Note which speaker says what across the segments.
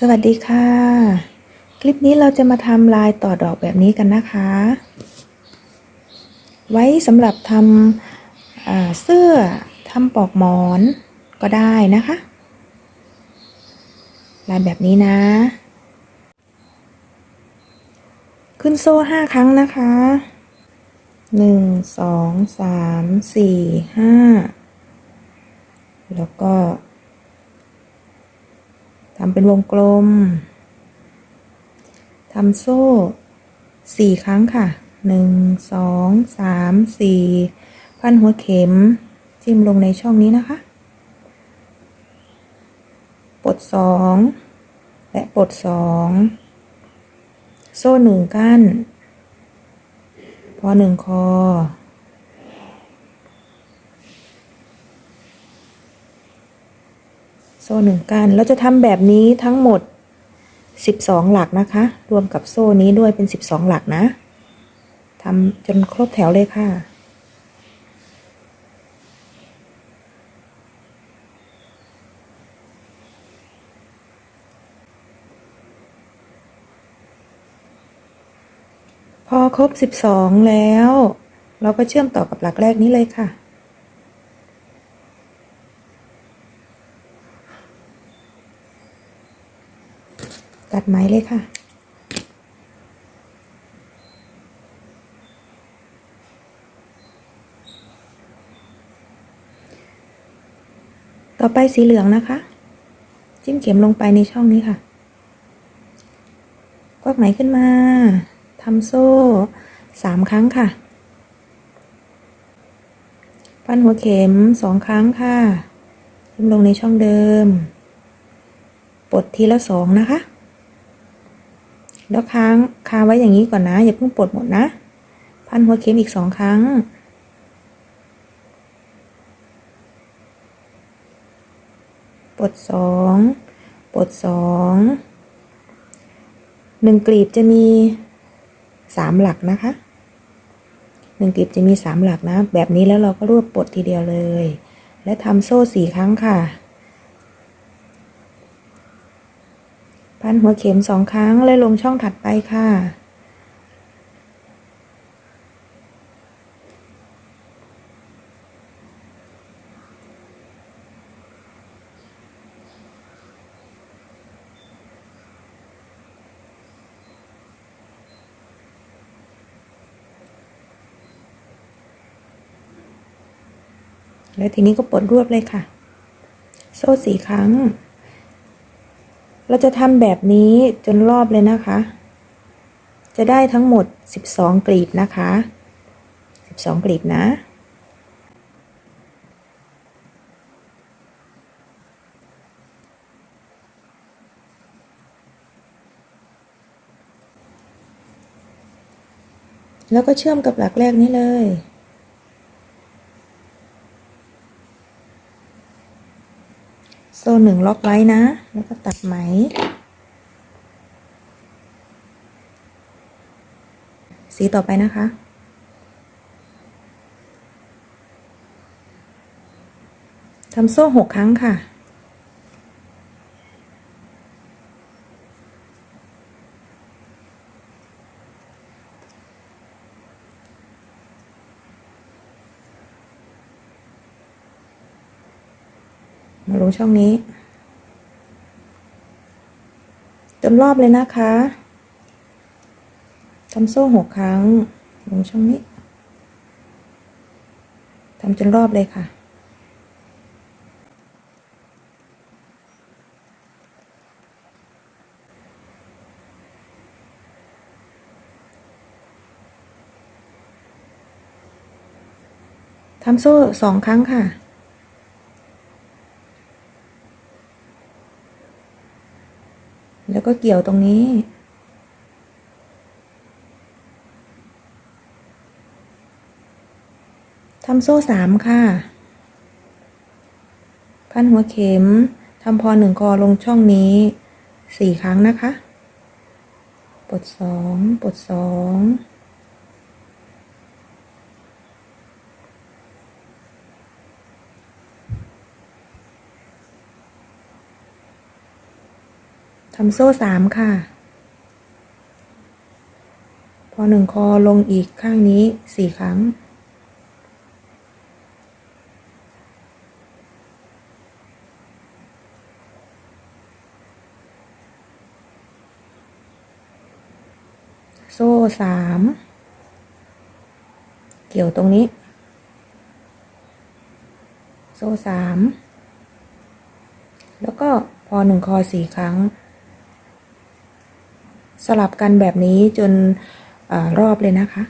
Speaker 1: สวัสดีค่ะ คลิปนี้เราจะมาทำลายต่อดอกแบบนี้กันนะคะ ไว้สำหรับทำเสื้อทำปลอกหมอนก็ได้นะคะ ลายแบบนี้นะ ขึ้นโซ่ห้าครั้งนะคะหนึ่งสองสามสี่ห้าแล้วก็ ทำเป็นวงกลมทำโซ่สี่ครั้งค่ะหนึ่งสองสามสี่พันหัวเข็มจิ้มลงในช่องนี้นะคะ ปลดสองและปลดสองโซ่หนึ่งกั้น พอหนึ่งคอ โซ่หนึ่งก้านเราจะทำแบบนี้ทั้งหมด 12 หลักนะคะ รวมกับโซ่นี้ด้วยเป็น 12 หลักนะทำจนครบแถวเลยค่ะพอครบ 12 แล้ว เราก็เชื่อมต่อกับหลักแรกนี้เลยค่ะ ดไหมเลยค่ะ ต่อไปสีเหลืองนะคะ จิ้มเข็มลงไปในช่องนี้ค่ะ กวักไหมขึ้นมาทำโซ่สามครั้งค่ะ ปั้นหัวเข็มสองครั้งค่ะจิ้มลงในช่องเดิม ปลดทีละสองนะคะ แล้วค้างคาไว้อย่างนี้ก่อนนะ อย่าเพิ่งปลดหมดนะ พันหัวเข็มอีกสองครั้ง ปลดสองปลดสองหนึ่งกลีบจะมีสามหลักนะคะหนึ่งกลีบจะมีสามหลักนะ แบบนี้แล้วเราก็รวบปลดทีเดียวเลย และทำโซ่สี่ครั้งค่ะ พันหัวเข็มสองครั้ง แล้วลงช่องถัดไปค่ะ แล้วทีนี้ก็ปลดรวบเลยค่ะ โซ่สี่ครั้ง เราจะทำแบบนี้จนรอบเลยนะคะ จะได้ทั้งหมด 12 กลีบนะคะ 12 กลีบนะแล้วก็เชื่อมกับหลักแรกนี้เลย โซ่หนึ่งล็อกไว้นะ แล้วก็ตัดไหม สีต่อไปนะคะ ทำโซ่หกครั้งค่ะ ลงช่องนี้จนรอบเลยนะคะทำโซ่หกครั้ง ลงช่องนี้ทำจนรอบเลยค่ะทำโซ่สองครั้งค่ะ แล้ว ก็เกี่ยวตรงนี้ ทำโซ่สามค่ะ พันหัวเข็มทำพอหนึ่งคอลงช่องนี้สี่ครั้งนะคะ ปลดสอง ปลดสอง ทำโซ่สามค่ะ พอหนึ่งคอลงอีกข้างนี้สี่ครั้ง โซ่สามเกี่ยวตรงนี้ โซ่สามแล้วก็พอหนึ่งคอสี่ครั้ง สลับกันแบบนี้จนอรอบเลยนะคะ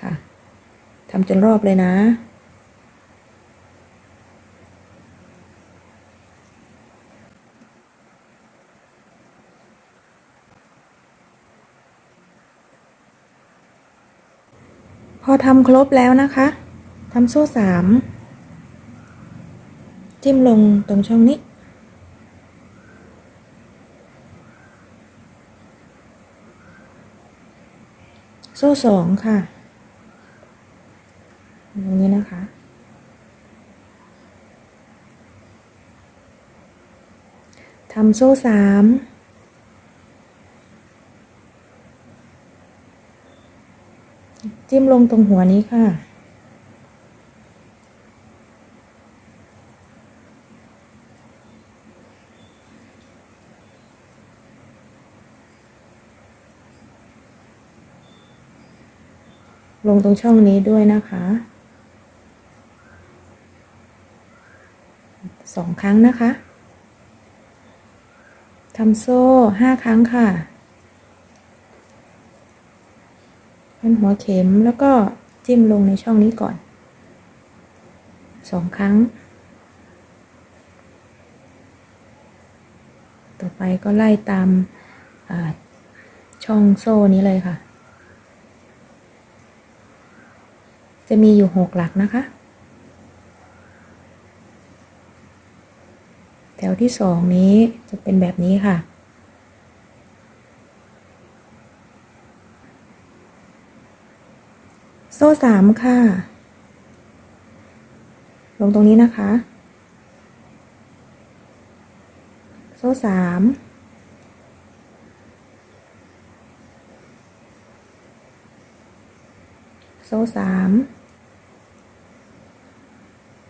Speaker 1: ค่ะทำจนรอบเลยนะพอทำครบแล้วนะคะ ทำโซ่สาม จิ้มลงตรงช่องนี้โซ่สองค่ะ ตรงนี้นะคะ ทำโซ่สามจิ้มลงตรงหัวนี้ค่ะ ลงตรงช่องนี้ด้วยนะคะสองครั้งนะคะทำโซ่ห้าครั้งค่ะพันหัวเข็มแล้วก็จิ้มลงในช่องนี้ก่อนสองครั้ง ต่อไปก็ไล่ตามช่องโซ่นี้เลยค่ะ จะมีอยู่หกหลักนะคะ แถวที่สองนี้จะเป็นแบบนี้ค่ะ โซ่สามค่ะ ลงตรงนี้นะคะ โซ่สาม โซ่สาม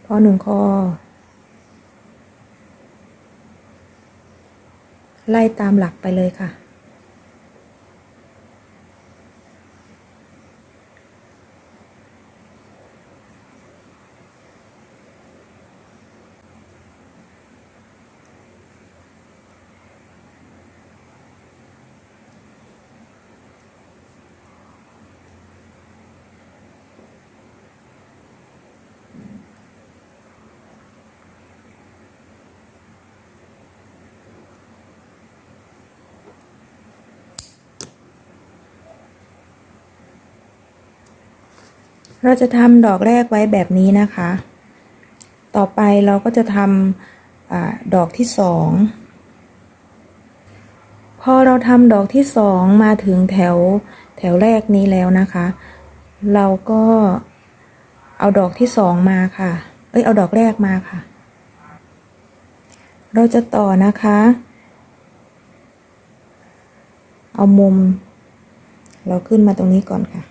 Speaker 1: พอหนึ่งคอ ไล่ตามหลักไปเลยค่ะ เราจะทำดอกแรกไว้แบบนี้นะคะ ต่อไปเราก็จะทำอดอกที่สองพอเราทำดอกที่สองมาถึงแถวแถวแรกนี้แล้วนะคะ เราก็เอาดอกที่สองมาค่ะ เอ้ยเอาดอกแรกมาค่ะ เราจะต่อนะคะ เอามุม เราขึ้นมาตรงนี้ก่อนค่ะ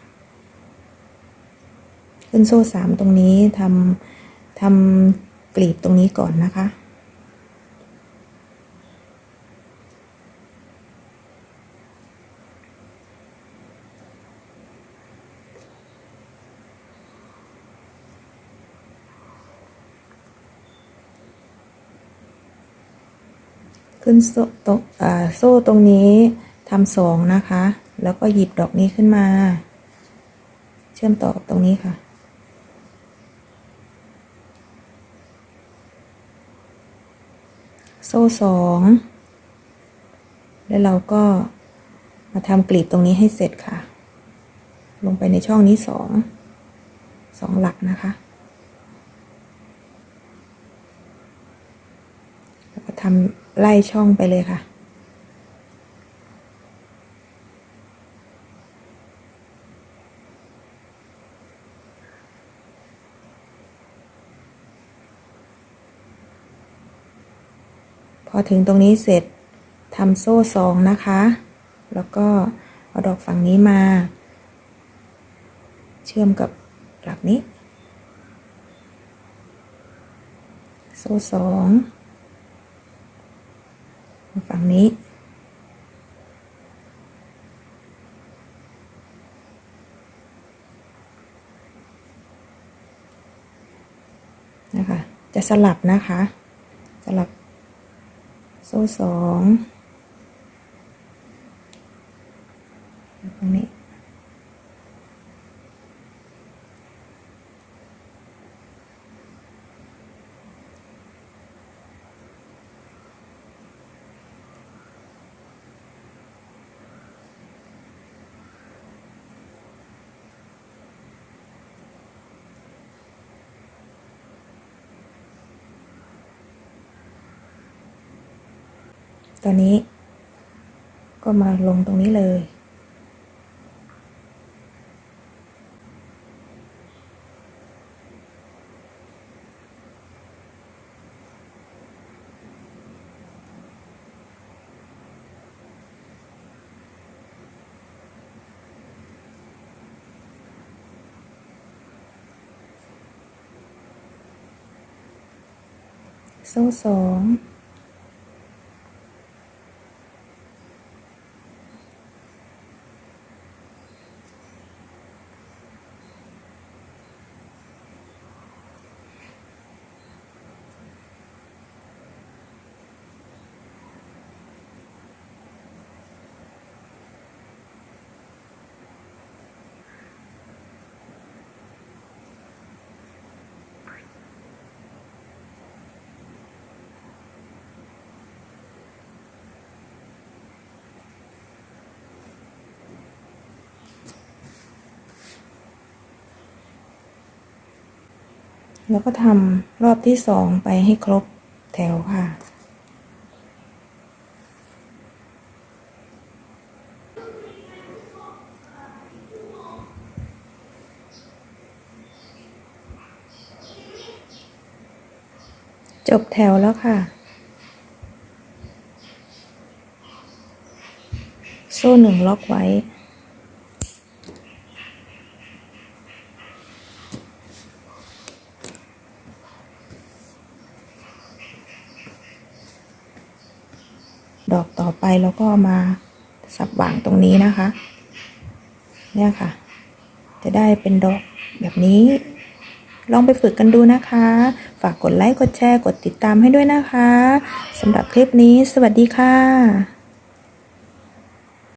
Speaker 1: ขึ้นโซ่สามตรงนี้ทำทำกลีบตรงนี้ก่อนนะคะ ขึ้นโซ่ตรงอ่าโซ่ตรงนี้ทำสองนะคะ แล้วก็หยิบดอกนี้ขึ้นมา เชื่อมต่อกับตรงนี้ค่ะ โซ่สองแล้วเราก็มาทำกลีบตรงนี้ให้เสร็จค่ะ ลงไปในช่องนี้สองสองหลักนะคะแล้วก็ทำไล่ช่องไปเลยค่ะ อถึงตรงนี้เสร็จทำโซ่สองนะคะ แล้วก็เอาดอกฝั่งนี้มา เชื่อมกับหลักนี้ โซ่สองฝั่งนี้นะคะ จะสลับนะคะ โซ่สองตรงนี้ ตอนนี้ ก็มาลงตรงนี้เลย โซ่สอง แล้วก็ทำรอบที่สองไปให้ครบแถวค่ะ จบแถวแล้วค่ะ โซ่หนึ่งล็อกไว้ ดอกต่อไปเราก็มาสับหว่างตรงนี้นะคะ เนี่ยค่ะ จะได้เป็นดอกแบบนี้ ลองไปฝึกกันดูนะคะ ฝากกดไลค์ กดแชร์ กดติดตามให้ด้วยนะคะสำหรับคลิปนี้ สวัสดีค่ะ